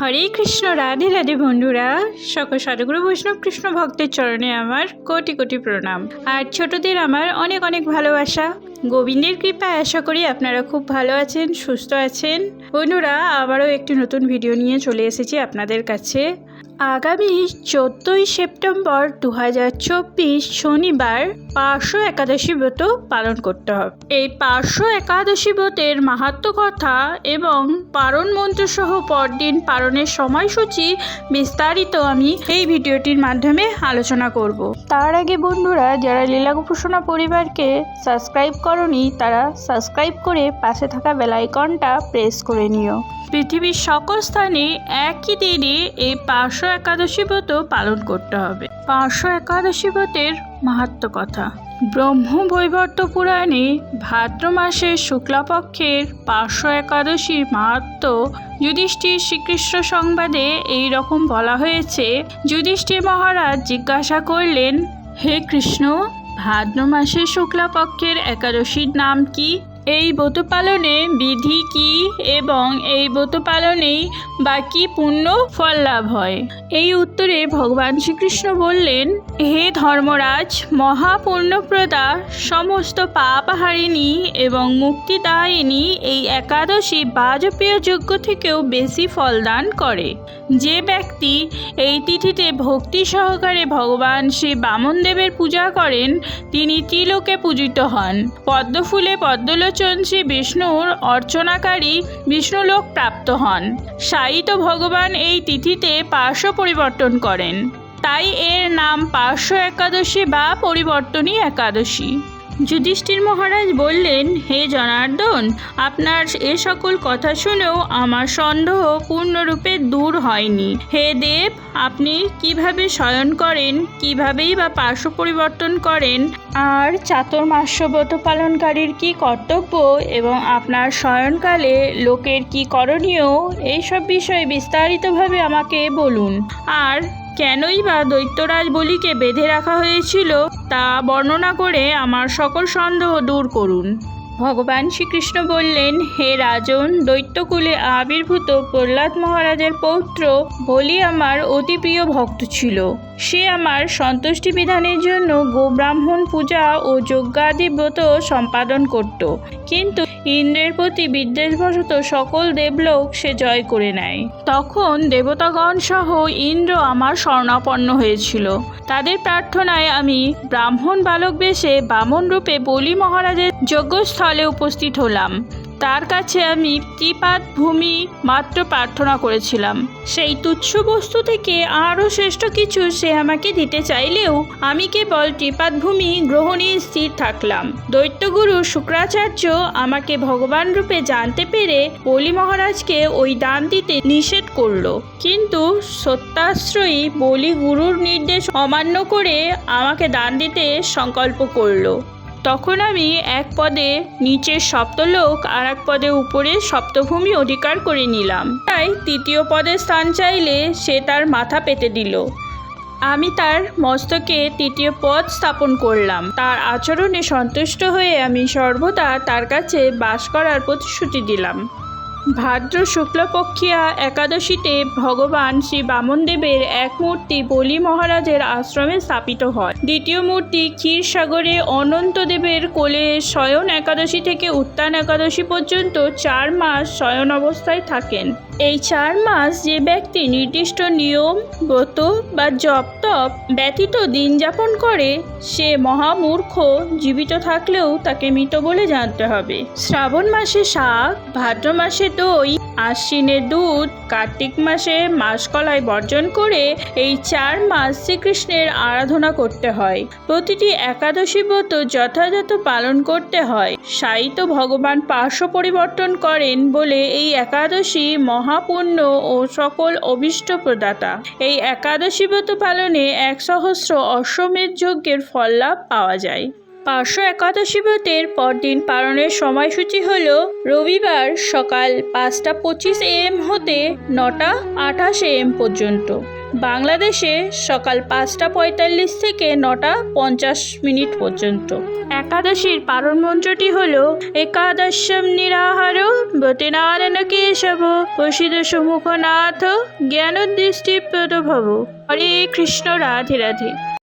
হরে কৃষ্ণ, রাধে রাধে বন্ধুরা। সকল সাধুগুরু, বৈষ্ণব, কৃষ্ণ ভক্তের চরণে আমার কোটি কোটি প্রণাম। আর ছোটদের আমার অনেক অনেক ভালোবাসা। গোবিন্দের কৃপায় আশা করি আপনারা খুব ভালো আছেন, সুস্থ আছেন। বন্ধুরা, আবারও একটি নতুন ভিডিও নিয়ে চলে এসেছি আপনাদের কাছে। আগামী চোদ্দোই সেপ্টেম্বর দু হাজার চব্বিশ শনিবার পার্শ্ব একাদশী ব্রত পালন করতে হবে। এই পার্শ্ব একাদশী ব্রতের মাহাত্ম কথা এবং পারণ মন্ত্র সহ পরদিন পালনের সময়সূচি বিস্তারিত আমি এই ভিডিওটির মাধ্যমে আলোচনা করব। তার আগে বন্ধুরা, যারা লীলা গোপোষণা পরিবারকে সাবস্ক্রাইব করনি, তারা সাবস্ক্রাইব করে পাশে থাকা বেলাইকনটা প্রেস করে নিও। পৃথিবীর সকল স্থানে একই দিনে এই পার্শ্ব একাদশী ব্রত পালন করতে হবে। পার্শ্ব একাদশী ব্রতের মাহাত্ম কথা। ব্রহ্ম বৈবর্ত পুরাণে ভাদ্র মাসের শুক্লাপক্ষের পার্শ্ব একাদশীর মাহাত্ম যুধিষ্ঠির শ্রীকৃষ্ণ সংবাদে এই রকম বলা হয়েছে। যুধিষ্ঠির মহারাজ জিজ্ঞাসা করলেন, হে কৃষ্ণ, ভাদ্র মাসের শুক্লাপক্ষের একাদশীর নাম কি? এই ব্রত পালনে বিধি কি এবং এই ব্রত পালনেই বা কি পুণ্য ফল লাভ হয়? এই উত্তরে ভগবান শ্রীকৃষ্ণ বললেন, হে ধর্মরাজ, মহাপুণ্যপ্রদা, সমস্ত পাপহারিণী এবং মুক্তিদায়িনী এই একাদশী বাজপেয় যজ্ঞ থেকেও বেশি ফলদান করে। যে ব্যক্তি এই তিথিতে ভক্তি সহকারে ভগবান শ্রী বামনদেবের পূজা করেন, তিনি ত্রিলোকে পূজিত হন। পদ্মফুলে পদ্মলোচন শ্রী বিষ্ণুর অর্চনাকারী বিষ্ণুলোক প্রাপ্ত হন। সায়িত ভগবান এই তিথিতে পার্শ্ব পরিবর্তন করেন। তাই এর নাম পার্শ্ব একাদশী বা পরিবর্তনী একাদশী। যুধিষ্ঠির মহারাজ বললেন, হে জনার্দন, আপনার এ সকল কথা শুনেও আমার সন্দেহ পূর্ণরূপে দূর হয়নি। হে দেব, আপনি কীভাবে শয়ন করেন, কিভাবেই বা পার্শ্ব পরিবর্তন করেন, আর চাতুর্মাস্যব্রত পালনকারীর কি কর্তব্য এবং আপনার শয়নকালে লোকের কি করণীয়, এইসব বিষয়ে বিস্তারিতভাবে আমাকে বলুন। আর কেনই বা দৈত্যরাজ বলিকে বেঁধে রাখা হয়েছিল, তা বর্ণনা করে আমার সকল সন্দেহ দূর করুন। ভগবান শ্রীকৃষ্ণ বললেন, হে রাজন, দৈত্যকুলে আবির্ভূত প্রহ্লাদ মহারাজের পৌত্র বলি আমার অতি প্রিয় ভক্ত ছিল। সে আমার সন্তুষ্টি বিধানের জন্য গোব্রাহ্মণ পূজা ও যজ্ঞাদি ব্রত সম্পাদন করত। কিন্তু ইন্দ্রের প্রতি বিদ্বেষবশত সকল দেবলোক সে জয় করে নেয়। তখন দেবতাগণ সহ ইন্দ্র আমার স্বর্ণাপন্ন হয়েছিল। তাদের প্রার্থনায় আমি ব্রাহ্মণ বালক বেশে বামন রূপে বলি মহারাজের যজ্ঞস্থলে উপস্থিত হলাম। তার কাছে আমি ত্রিপাত ভূমি মাত্র প্রার্থনা করেছিলাম। সেই তুচ্ছ বস্তু থেকে আরও শ্রেষ্ঠ কিছু সে আমাকে দিতে চাইলেও আমি কেবল ত্রিপাত ভূমি গ্রহণে স্থির থাকলাম। দৈত্যগুরু শুক্রাচার্য আমাকে ভগবান রূপে জানতে পেরে বলি মহারাজকে ওই দান দিতে নিষেধ করল। কিন্তু সত্যাশ্রয়ী বলি গুরুর নির্দেশ অমান্য করে আমাকে দান দিতে সংকল্প করল। তখন আমি এক পদে নিচের সপ্তলোক আর এক পদে উপরে সপ্তভূমি অধিকার করে নিলাম। তাই তৃতীয় পদে স্থান চাইলে সে তার মাথা পেতে দিল। আমি তার মস্তকে তৃতীয় পদ স্থাপন করলাম। তার আচরণে সন্তুষ্ট হয়ে আমি সর্বদা তার কাছে বাস করার প্রতিশ্রুতি দিলাম। ভাদ্র শুক্লপক্ষিয়া একাদশীতে ভগবান শ্রী বামনদেবের এক মূর্তি বলি মহারাজের আশ্রমে স্থাপিত হয়। দ্বিতীয় মূর্তি ক্ষীরসাগরে অনন্তদেবের কোলে শয়ন একাদশী থেকে উত্তান একাদশী পর্যন্ত চার মাস শয়ন অবস্থায় থাকেন। এই চার মাস যে ব্যক্তি নির্দিষ্ট নিয়ম, ব্রত বা জপ তপ ব্যতীত দিন যাপন করে, সে মহামূর্খ জীবিত থাকলেও তাকে মৃত বলে জানতে হবে। শ্রাবণ মাসে শাক, ভাদ্র মাসে দই আশ্বিনে দুধ কার্তিক মাসে মাসকলাই বর্জন করে এই চার মাস শ্রীকৃষ্ণের আরাধনা করতে হয়। প্রতিটি একাদশী ব্রত যথাযথ পালন করতে হয়। সাহিত্য ভগবান পার্শ্ব পরিবর্তন করেন বলে এই একাদশী মহাপুণ্য ও সকল অভিষ্ট প্রদাতা। এই একাদশী ব্রত পালনে এক সহস্র অশ্বমেধ যজ্ঞের ফল লাভ পাওয়া যায়। পার্শ্ব একাদশী ব্রতের পরদিন পালনের সময়সূচি হল রবিবার সকাল পাঁচটা পঁচিশ এম হতে নটা আঠাশ এম পর্যন্ত। বাংলাদেশে সকাল পাঁচটা পঁয়তাল্লিশ থেকে নটা পঞ্চাশ মিনিট পর্যন্ত। একাদশীর পালন মন্ত্রটি হল একাদশম নিরাহার বতিনারায়ণ কেশব, প্রসিদ্ধ জ্ঞান দৃষ্টি ভব। হরে কৃষ্ণ, রাধে রাধে।